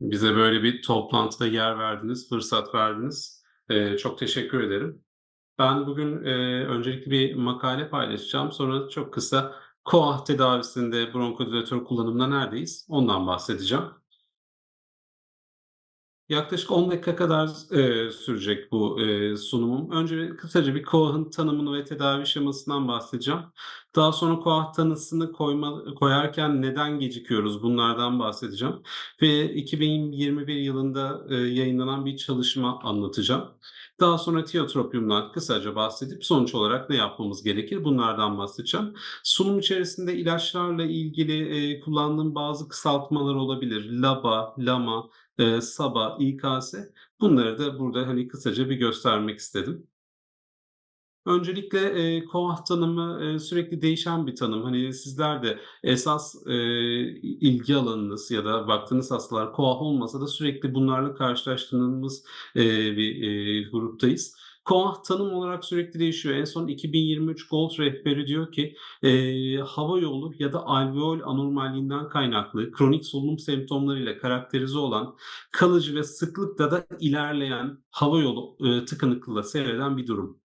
Bize böyle bir toplantıda yer verdiniz, fırsat verdiniz. Eee, çok teşekkür ederim. Ben bugün, eee, öncelikle bir makale paylaşacağım. Sonra çok kısa koa tedavisinde bronkodilatör kullanımında neredeyiz, ondan bahsedeceğim. Yaklaşık 10 dakika kadar eee, sürecek bu, eee, sunumum. Önce kısaca bir koahın tanımını ve tedavi şemasından bahsedeceğim. Daha sonra koah tanısını koyma koyarken neden gecikiyoruz, bunlardan bahsedeceğim ve 2021 yılında, eee, yayınlanan bir çalışma anlatacağım. Daha sonra tiotropiumdan kısaca bahsedip sonuç olarak ne yapmamız gerekir, bunlardan bahsedeceğim. Sunum içerisinde ilaçlarla ilgili, eee, kullandığım bazı kısaltmalar olabilir. LABA, LAMA, eee, SABA, İKS bunları da burada, hani, kısaca bir göstermek istedim. Öncelikle, eee, koah tanımı, eee, sürekli değişen bir tanım. Hani, sizler de esas, eee, ilgi alanınız ya da baktığınız hastalar koah olmasa da sürekli bunlarla karşılaştığımız, eee, bir, eee, gruptayız. Koah tanım olarak sürekli değişiyor. En son 2023 GOLD rehberi diyor ki, eee, hava yolu ya da alveol anormalliğinden kaynaklı kronik solunum semptomlarıyla karakterize olan, kalıcı ve sıklıkla da ilerleyen hava yolu, ııı, tıkanıklığıyla seyreden bir durum.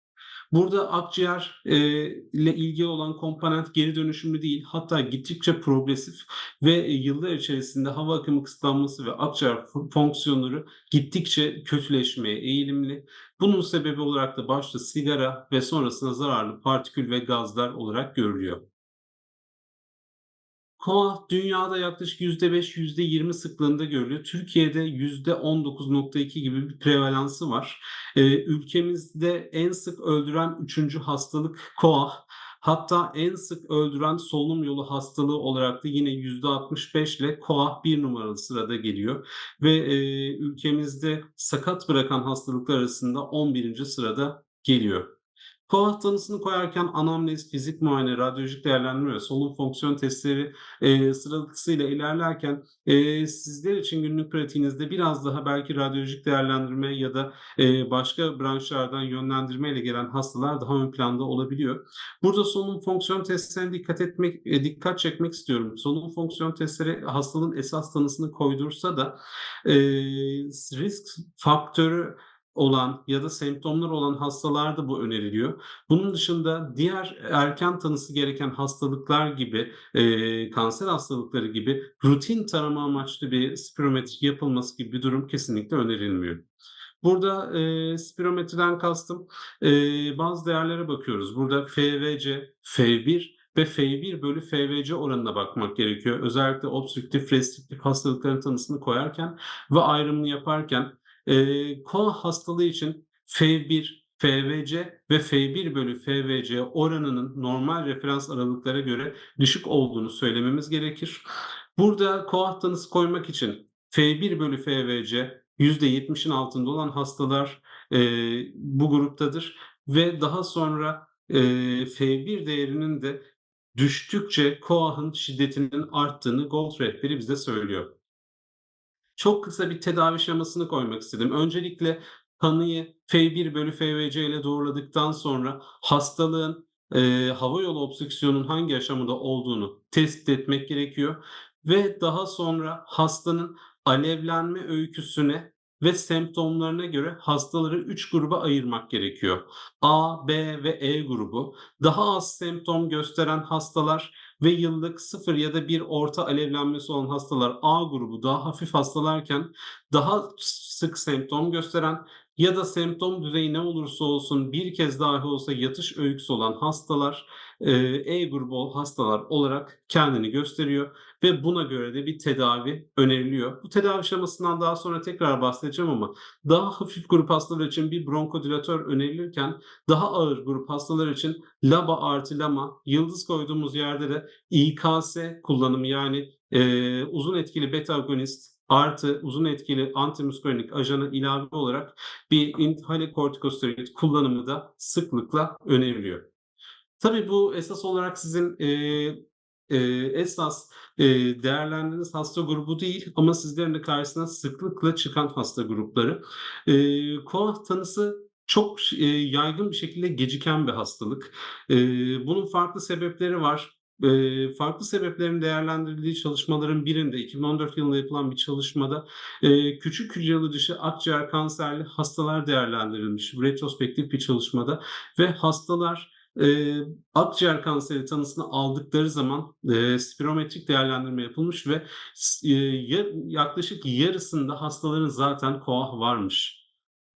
Burada akciğer eee, ile ilgili olan komponent geri dönüşümlü değil, hatta gittikçe progresif ve yıllar içerisinde hava akımı kısıtlanması ve akciğer fo fonksiyonları gittikçe kötüleşmeye eğilimli. Bunun sebebi olarak da başta sigara ve sonrasında zararlı partikül ve gazlar olarak görülüyor. Koah dünyada yaklaşık %5, %20 sıklığında görülüyor. Türkiye'de %19.2 gibi bir prevalansı var. Eee, ülkemizde en sık öldüren 3'üncü hastalık koah. Hatta en sık öldüren solunum yolu hastalığı olarak da yine %65'le koah 1 numaralı sırada geliyor ve, eee, ülkemizde sakat bırakan hastalıklar arasında 11'inci sırada geliyor. Koah tanısını koyarken anamnez, fizik muayene, radyolojik değerlendirme ve solunum fonksiyon testleri, eee, sırasıyla ilerlerken, eee, sizler için günlük pratiğinizde biraz daha belki radyolojik değerlendirme ya da, eee, başka branşlardan yönlendirmeyle gelen hastalar daha ön planda olabiliyor. Burada solunum fonksiyon testlerine dikkat etmek eee, dikkat çekmek istiyorum. Solunum fonksiyon testleri hastalığın esas tanısını koydursa da, s risk faktörü olan ya da semptomları olan hastalarda bu öneriliyor. Bunun dışında diğer erken tanısı gereken hastalıklar gibi, eee, kanser hastalıkları gibi rutin tarama amaçlı bir spirometri yapılması gibi bir durum kesinlikle önerilmiyor. Burada, eee, spirometriden kastım, eee, bazı değerlere bakıyoruz. Burada FVC, F1 ve F1/FVC oranına bakmak gerekiyor. Özellikle obstrüktif, restriktif hastalıkların tanısını koyarken ve ayrımını yaparken. Eee, koah hastalığı için F1, FVC ve F1/FVC oranının normal referans aralıklara göre düşük olduğunu söylememiz gerekir. Burada koah tanısı koymak için F1/FVC %70'in altında olan hastalar, eee, bu gruptadır ve daha sonra, eee, F1 değerinin de düştükçe koahın şiddetinin arttığını GOLD rehberi bize söylüyor. Çok kısa bir tedavi şemasını koymak istedim. Öncelikle tanıyı F1/FVC ile doğruladıktan sonra hastalığın, eee, hava yolu obstrüksiyonunun hangi aşamada olduğunu tespit etmek gerekiyor ve daha sonra hastanın alevlenme öyküsüne ve semptomlarına göre hastaları 3 gruba ayırmak gerekiyor. A, B ve E grubu. Daha az semptom gösteren hastalar ve yıllık 0 ya da 1 orta alevlenmesi olan hastalar A grubu daha hafif hastalarken daha sık semptom gösteren ya da semptom düzeyi ne olursa olsun bir kez dahi olsa yatış öyküsü olan hastalar, E grubu hastalar olarak kendini gösteriyor ve buna göre de bir tedavi öneriliyor. Bu tedavi şemasından daha sonra tekrar bahsedeceğim ama daha hafif grup hastalar için bir bronkodilatör önerilirken daha ağır grup hastalar için LABA artı LAMA, yıldız koyduğumuz yerde de İKS kullanımı yani, eee, uzun etkili beta agonist artı uzun etkili antimuskarinik ajana ilave olarak bir inhale kortikosteroid kullanımı da sıklıkla öneriliyor. Tabii bu esas olarak sizin, eee, eee, esas, eee, değerlendirdiğiniz hasta grubu değil ama sizlerin de karşısına sıklıkla çıkan hasta grupları. Eee, koah tanısı çok eee, yaygın bir şekilde geciken bir hastalık. Eee, bunun farklı sebepleri var. eee, farklı sebeplerin değerlendirildiği çalışmaların birinde 2014 yılında yapılan bir çalışmada, eee, küçük hücreli dışı akciğer kanserli hastalar değerlendirilmiş retrospektif bir çalışmada ve hastalar, eee, akciğer kanseri tanısını aldıkları zaman, eee, spirometrik değerlendirme yapılmış ve ya yaklaşık yarısında hastaların zaten KOAH varmış.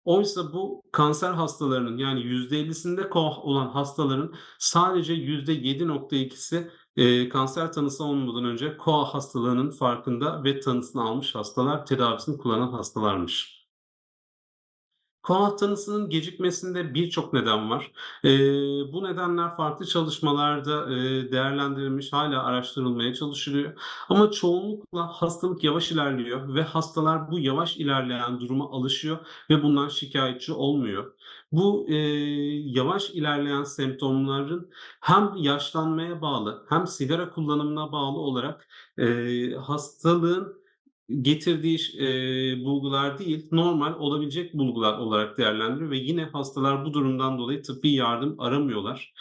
Oysa bu kanser hastalarının yani %50'sinde KOAH olan hastaların sadece %7.2'si, eee, kanser tanısı olmadan önce KOAH hastalığının farkında ve tanısını almış hastalar, tedavisini kullanan hastalarmış. Tanısının gecikmesinde birçok neden var. Eee, bu nedenler farklı çalışmalarda, eee, değerlendirilmiş, hâlâ araştırılmaya çalışılıyor ama çoğunlukla hastalık yavaş ilerliyor ve hastalar bu yavaş ilerleyen duruma alışıyor ve bundan şikâyetçi olmuyor. Bu, eee, yavaş ilerleyen semptomların hem yaşlanmaya bağlı hem sigara kullanımına bağlı olarak, eee, hastalığın getirdiği eee, bulgular değil, normal olabilecek bulgular olarak değerlendiriyor ve yine hastalar bu durumdan dolayı tıbbi yardım aramıyorlar.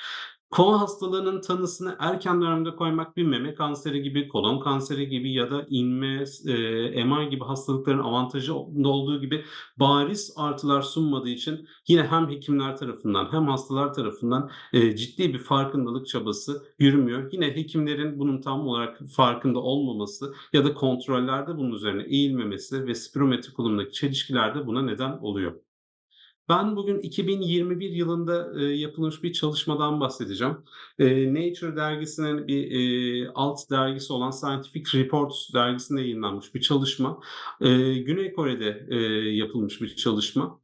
KOAH hastalığının tanısını erken dönemde koymak bir meme kanseri gibi, kolon kanseri gibi ya da inme, eee, MR gibi hastalıkların avantajı olduğu gibi bariz artılar sunmadığı için yine hem hekimler tarafından hem hastalar tarafından, eee, ciddi bir farkındalık çabası yürümüyor. Yine hekimlerin bunun tam olarak farkında olmaması ya da kontrollerde bunun üzerine eğilmemesi ve spirometri kullanımındaki çelişkiler de buna neden oluyor. Ben bugün 2021 yılında, eee, yapılmış bir çalışmadan bahsedeceğim. Eee, Nature dergisinin bir, eee, alt dergisi olan Scientific Reports dergisinde yayınlanmış bir çalışma. Eee, Güney Kore'de, eee, yapılmış bir çalışma.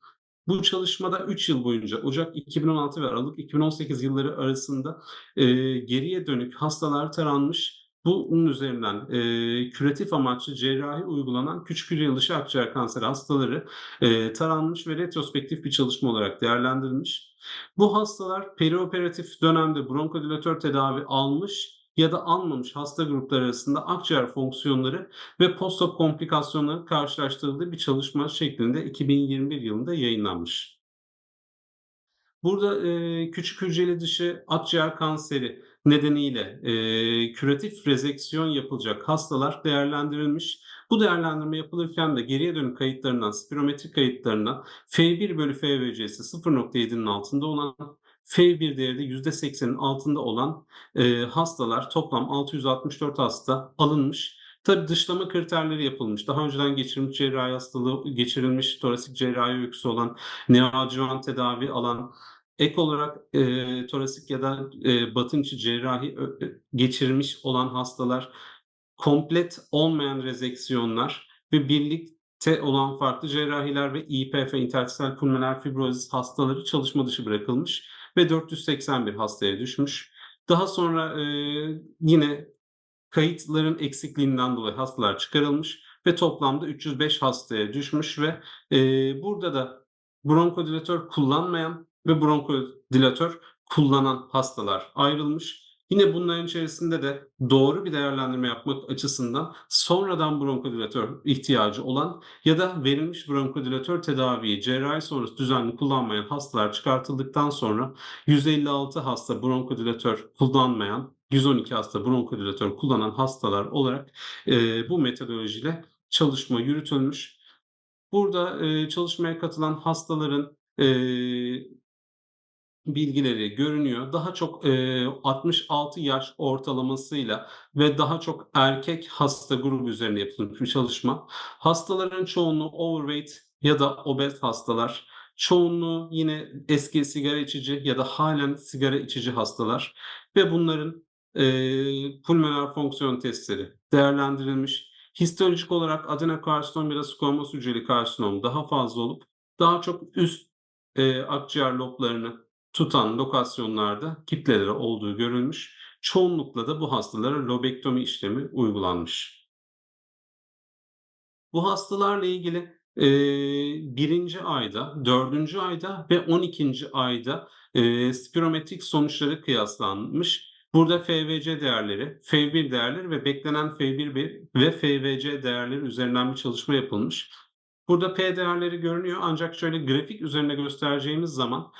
Bu çalışmada 3 yıl boyunca Ocak 2016 ve Aralık 2018 yılları arasında, eee, geriye dönük hastalar taranmış. Bunun üzerinden, eee, küratif amaçlı cerrahi uygulanan küçük hücreli dışı akciğer kanseri hastaları, eee, taranmış ve retrospektif bir çalışma olarak değerlendirilmiş. Bu hastalar perioperatif dönemde bronkodilatör tedavi almış ya da almamış hasta grupları arasında akciğer fonksiyonları ve post-op komplikasyonların karşılaştırıldığı bir çalışma şeklinde 2021 yılında yayınlanmış. Burada, eee, küçük hücreli dışı akciğer kanseri nedeniyle, eee, küratif rezeksiyon yapılacak hastalar değerlendirilmiş. Bu değerlendirme yapılırken de geriye dönük kayıtlarından, spirometrik kayıtlarından F1/FVC'si 0.7'nin altında olan, F1 değeri de %80'in altında olan, eee, hastalar toplam 664 hasta alınmış. Tabii dışlama kriterleri yapılmış. Daha önceden geçirilmiş cerrahi hastalığı geçirilmiş, torasik cerrahi öyküsü olan, neoadjüvan tedavi alan, ek olarak, eee, torasik ya da, eee, batın içi cerrahi ö ö geçirmiş olan hastalar, komplet olmayan rezeksiyonlar ve birlikte olan farklı cerrahiler ve İPF, interstisyal pulmoner fibrozis hastaları çalışma dışı bırakılmış ve 481 hastaya düşmüş. Daha sonra, eee, yine kayıtların eksikliğinden dolayı hastalar çıkarılmış ve toplamda 305 hastaya düşmüş ve, eee, burada da bronkodilatör kullanmayan ve bronkodilatör kullanan hastalar ayrılmış. Yine bunların içerisinde de doğru bir değerlendirme yapmak açısından sonradan bronkodilatör ihtiyacı olan ya da verilmiş bronkodilatör tedaviyi cerrahi sonrası düzenli kullanmayan hastalar çıkartıldıktan sonra 156 hasta bronkodilatör kullanmayan, 112 hasta bronkodilatör kullanan hastalar olarak, eee, bu metodolojiyle çalışma yürütülmüş. Burada, eee, çalışmaya katılan hastaların, eee bilgileri görünüyor. Daha çok, eee, 66 yaş ortalamasıyla ve daha çok erkek hasta grubu üzerine yapılmış bir çalışma. Hastaların çoğunluğu overweight ya da obez hastalar. Çoğunluğu yine eski sigara içici ya da hâlen sigara içici hastalar ve bunların, eee, pulmoner fonksiyon testleri değerlendirilmiş. Histolojik olarak adenokarsinom ya da squamous hücreli karsinom daha fazla olup daha çok üst, eee, akciğer loblarını tutan lokasyonlarda kitleleri olduğu görülmüş. Çoğunlukla da bu hastalara lobektomi işlemi uygulanmış. Bu hastalarla ilgili, eee, 1'inci ayda, 4'üncü ayda ve 12'nci ayda, eee, spirometrik sonuçları kıyaslanmış. Burada FVC değerleri, F1 değerleri ve beklenen F1 ve FVC değerleri üzerinden bir çalışma yapılmış. Burada P değerleri görünüyor ancak şöyle grafik üzerinde göstereceğimiz zaman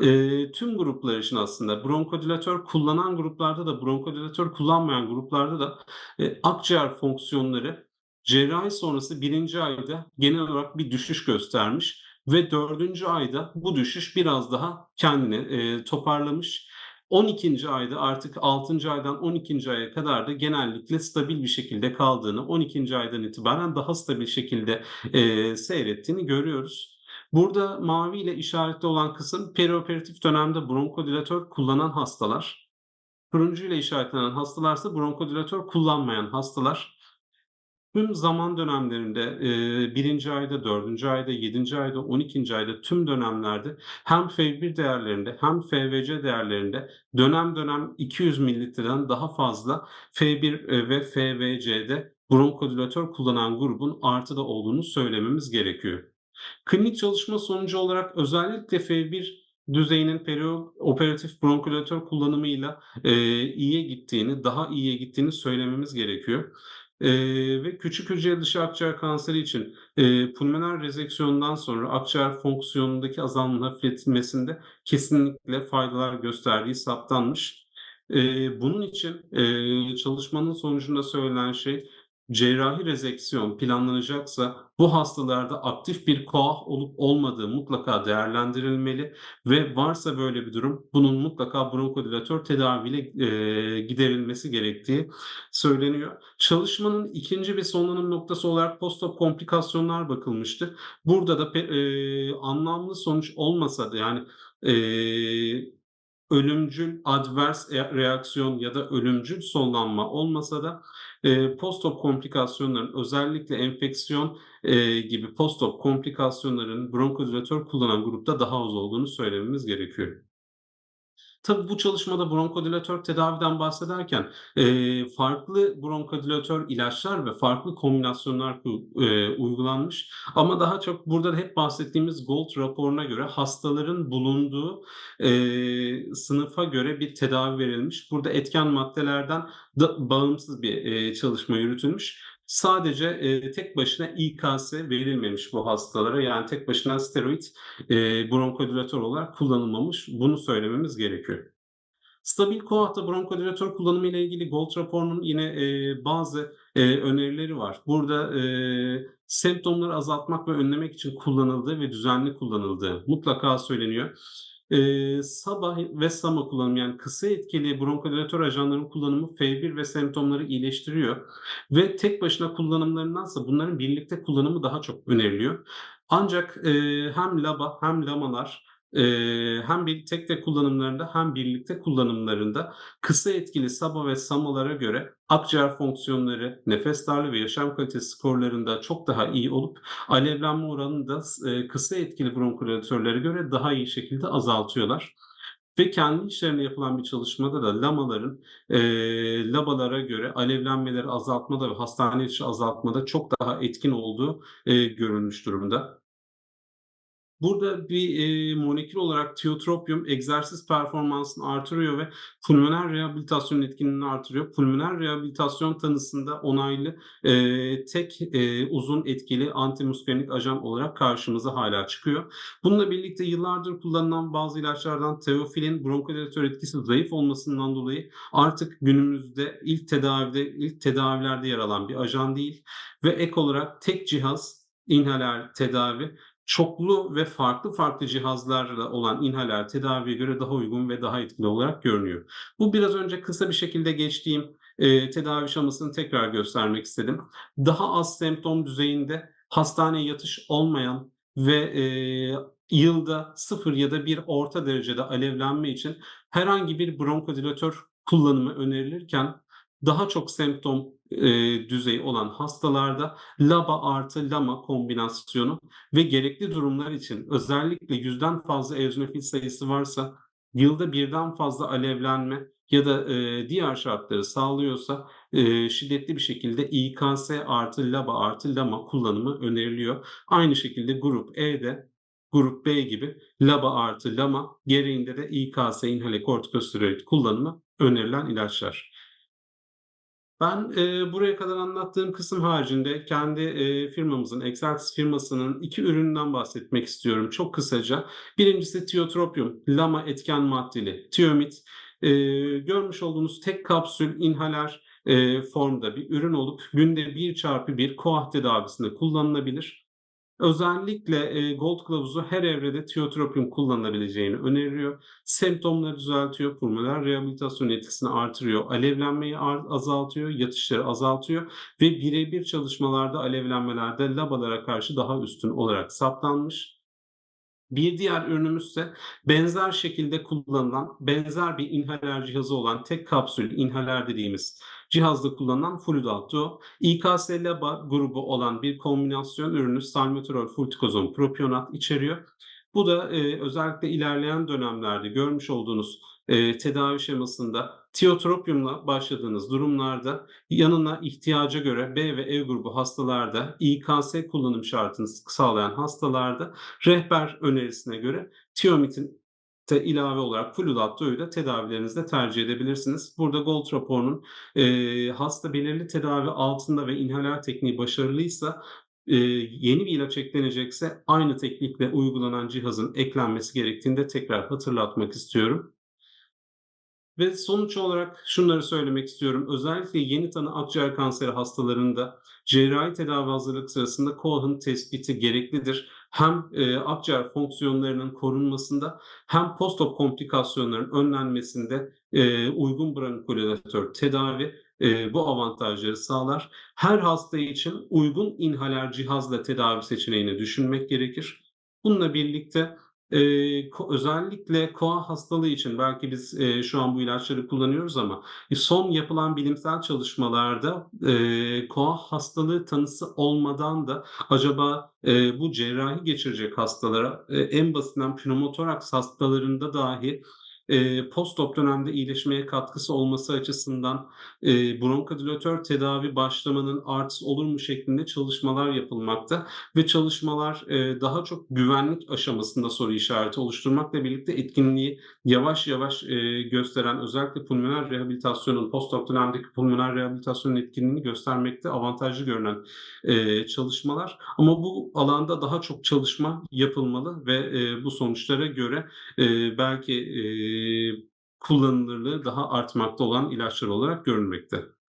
Eee, tüm gruplar için aslında bronkodilatör kullanan gruplarda da bronkodilatör kullanmayan gruplarda da, eee, akciğer fonksiyonları cerrahi sonrası 1. ayda genel olarak bir düşüş göstermiş ve 4. ayda bu düşüş biraz daha kendini, eee, toparlamış. 12. ayda artık 6. aydan 12. aya kadar da genellikle stabil bir şekilde kaldığını, 12. aydan itibaren daha stabil şekilde, eee, seyrettiğini görüyoruz. Burada maviyle işaretli olan kısım perioperatif dönemde bronkodilatör kullanan hastalar. Turuncuyla işaretlenen hastalarsa bronkodilatör kullanmayan hastalar. Tüm zaman dönemlerinde, eee, 1. ayda, 4. ayda, 7. ayda, 12. ayda tüm dönemlerde hem FEV1 değerlerinde hem FVC değerlerinde dönem dönem 200 mililitreden daha fazla F1, eee, ve FVC'de bronkodilatör kullanan grubun artıda olduğunu söylememiz gerekiyor. Klinik çalışma sonucu olarak özellikle F1 düzeyinin perioperatif bronkodilatör kullanımıyla, eee, iyiye gittiğini, daha iyiye gittiğini söylememiz gerekiyor. Eee, ve küçük hücreli dışa akciğer kanseri için, eee, pulmoner rezeksiyondan sonra akciğer fonksiyonundaki azalmanın hafifletilmesinde kesinlikle faydalar gösterdiği saptanmış. Eee, bunun için, eee, çalışmanın sonucunda söylenen şey, cerrahi rezeksiyon planlanacaksa bu hastalarda aktif bir koah olup olmadığı mutlaka değerlendirilmeli ve varsa böyle bir durum bunun mutlaka bronkodilatör tedaviyle, eee, giderilmesi gerektiği söyleniyor. Çalışmanın 2. ve sonlanım noktası olarak post-op komplikasyonlar bakılmıştı. Burada da eee, anlamlı sonuç olmasa da yani, eee, ölümcül advers e reaksiyon ya da ölümcül sonlanma olmasa da, eee, post-op komplikasyonların özellikle enfeksiyon, eee, gibi post-op komplikasyonların bronkodilatör kullanan grupta daha az olduğunu söylememiz gerekiyor. Tabii bu çalışmada bronkodilatör tedaviden bahsederken, eee, farklı bronkodilatör ilaçlar ve farklı kombinasyonlar eee, uygulanmış ama daha çok burada da hep bahsettiğimiz GOLD raporuna göre hastaların bulunduğu, eee, sınıfa göre bir tedavi verilmiş. Burada etken maddelerden da bağımsız bir, eee, çalışma yürütülmüş. Sadece, eee, tek başına İKS verilmemiş bu hastalara. Yani tek başına steroid, eee, bronkodilatör olarak kullanılmamış. Bunu söylememiz gerekiyor. Stabil koahta bronkodilatör kullanımı ile ilgili GOLD raporunun yine, eee, bazı, eee, önerileri var. Burada, eee, semptomları azaltmak ve önlemek için kullanıldığı ve düzenli kullanıldığı mutlaka söyleniyor. Eee, SABA ve SAMA kullanımı yani kısa etkili bronkodilatör ajanların kullanımı F1 ve semptomları iyileştiriyor ve tek başına kullanımlarındansa bunların birlikte kullanımı daha çok öneriliyor. Ancak, eee, hem LABA hem LAMA'lar, eee, hem bir tek tek kullanımlarında hem birlikte kullanımlarında kısa etkili SABA ve SAMA'lara göre akciğer fonksiyonları, nefes darlığı ve yaşam kalitesi skorlarında çok daha iyi olup alevlenme oranını da eee, kısa etkili bronkodilatörlere göre daha iyi şekilde azaltıyorlar ve kendi içlerinde yapılan bir çalışmada da LAMA'ların, eee, LABA'lara göre alevlenmeleri azaltmada ve hastane içi azaltmada çok daha etkin olduğu, eee, görülmüş durumda. Burada bir, eee, molekül olarak tiotropium egzersiz performansını artırıyor ve pulmoner rehabilitasyon etkinliğini artırıyor. Pulmoner rehabilitasyon tanısında onaylı, eee, tek, eee, uzun etkili antimuskarinik ajan olarak karşımıza hâlâ çıkıyor. Bununla birlikte yıllardır kullanılan bazı ilaçlardan teofilin bronkodilatör etkisi zayıf olmasından dolayı artık günümüzde ilk tedavide ilk tedavilerde yer alan bir ajan değil ve ek olarak tek cihaz inhaler tedavi çoklu ve farklı farklı cihazlarla olan inhaler tedaviye göre daha uygun ve daha etkili olarak görünüyor. Bu biraz önce kısa bir şekilde geçtiğim, eee, tedavi şemasını tekrar göstermek istedim. Daha az semptom düzeyinde hastaneye yatış olmayan ve, eee, yılda 0 ya da 1 orta derecede alevlenme için herhangi bir bronkodilatör kullanımı önerilirken daha çok semptom, eee, düzeyi olan hastalarda LABA artı LAMA kombinasyonu ve gerekli durumlar için özellikle 100'den fazla eozinofil sayısı varsa, yılda 1'den fazla alevlenme ya da, eee, diğer şartları sağlıyorsa, eee, şiddetli bir şekilde İKS artı LABA artı LAMA kullanımı öneriliyor. Aynı şekilde grup E'de, grup B gibi LABA artı LAMA, gereğinde de İKS inhale kortikosteroid kullanımı önerilen ilaçlar. Ben, eee, buraya kadar anlattığım kısım haricinde kendi, eee, firmamızın, Exeltis firmasının 2 ürününden bahsetmek istiyorum çok kısaca. 1'incisi tiotropium, lama etken maddeli tiamit. Eee, görmüş olduğunuz tek kapsül inhaler, eee, formda bir ürün olup günde 1x1 koah tedavisinde kullanılabilir. Özellikle, eee, Gold kılavuzu her evrede tiotropium kullanılabileceğini öneriyor. Semptomları düzeltiyor, pulmoner rehabilitasyon etkisini artırıyor, alevlenmeyi azaltıyor, yatışları azaltıyor ve bire bir çalışmalarda alevlenmelerde LABA'lara karşı daha üstün olarak saptanmış. Bir diğer ürünümüzse benzer şekilde kullanılan, benzer bir inhaler cihazı olan tek kapsül inhaler dediğimiz cihazda kullanılan Fludat Duo. İKS-LABA grubu olan bir kombinasyon ürünü salmeterol fluticasone propionat içeriyor. Bu da, eee, özellikle ilerleyen dönemlerde görmüş olduğunuz, eee, tedavi şemasında tiotropium'la başladığınız durumlarda yanına ihtiyaca göre B ve E grubu hastalarda, İKS kullanım şartını sağlayan hastalarda rehber önerisine göre Tiamit'in te ilave olarak Fludat Duo'yu da tedavilerinizde tercih edebilirsiniz. Burada Gold raporunun, eee, hasta belirli tedavi altında ve inhaler tekniği başarılıysa, eee, yeni bir ilaç eklenecekse aynı teknikle uygulanan cihazın eklenmesi gerektiğini de tekrar hatırlatmak istiyorum. Ve sonuç olarak şunları söylemek istiyorum. Özellikle yeni tanı akciğer kanseri hastalarında cerrahi tedavi hazırlık sırasında koahın tespiti gereklidir. Hem, eee, akciğer fonksiyonlarının korunmasında hem postop komplikasyonların önlenmesinde, eee, uygun brankodilatör tedavi, eee, bu avantajları sağlar. Her hasta için uygun inhaler cihazla tedavi seçeneğini düşünmek gerekir. Bununla birlikte, ko özellikle koah hastalığı için belki biz, eee, şu an bu ilaçları kullanıyoruz ama son yapılan bilimsel çalışmalarda, eee, koah hastalığı tanısı olmadan da acaba, eee, bu cerrahi geçirecek hastalara, eee, en basitinden pnömotoraks hastalarında dahi, eee, postop dönemde iyileşmeye katkısı olması açısından, eee, bronkodilatör tedavi başlamanın artısı olur mu şeklinde çalışmalar yapılmakta ve çalışmalar, eee, daha çok güvenlik aşamasında soru işareti oluşturmakla birlikte etkinliği yavaş yavaş, eee, gösteren özellikle pulmoner rehabilitasyonun, postop dönemdeki pulmoner rehabilitasyonun etkinliğini göstermekte avantajlı görünen, eee, çalışmalar. Ama bu alanda daha çok çalışma yapılmalı ve, eee, bu sonuçlara göre, eee, belki, eee, kullanılırlığı daha artmakta olan ilaçlar olarak görülmekte.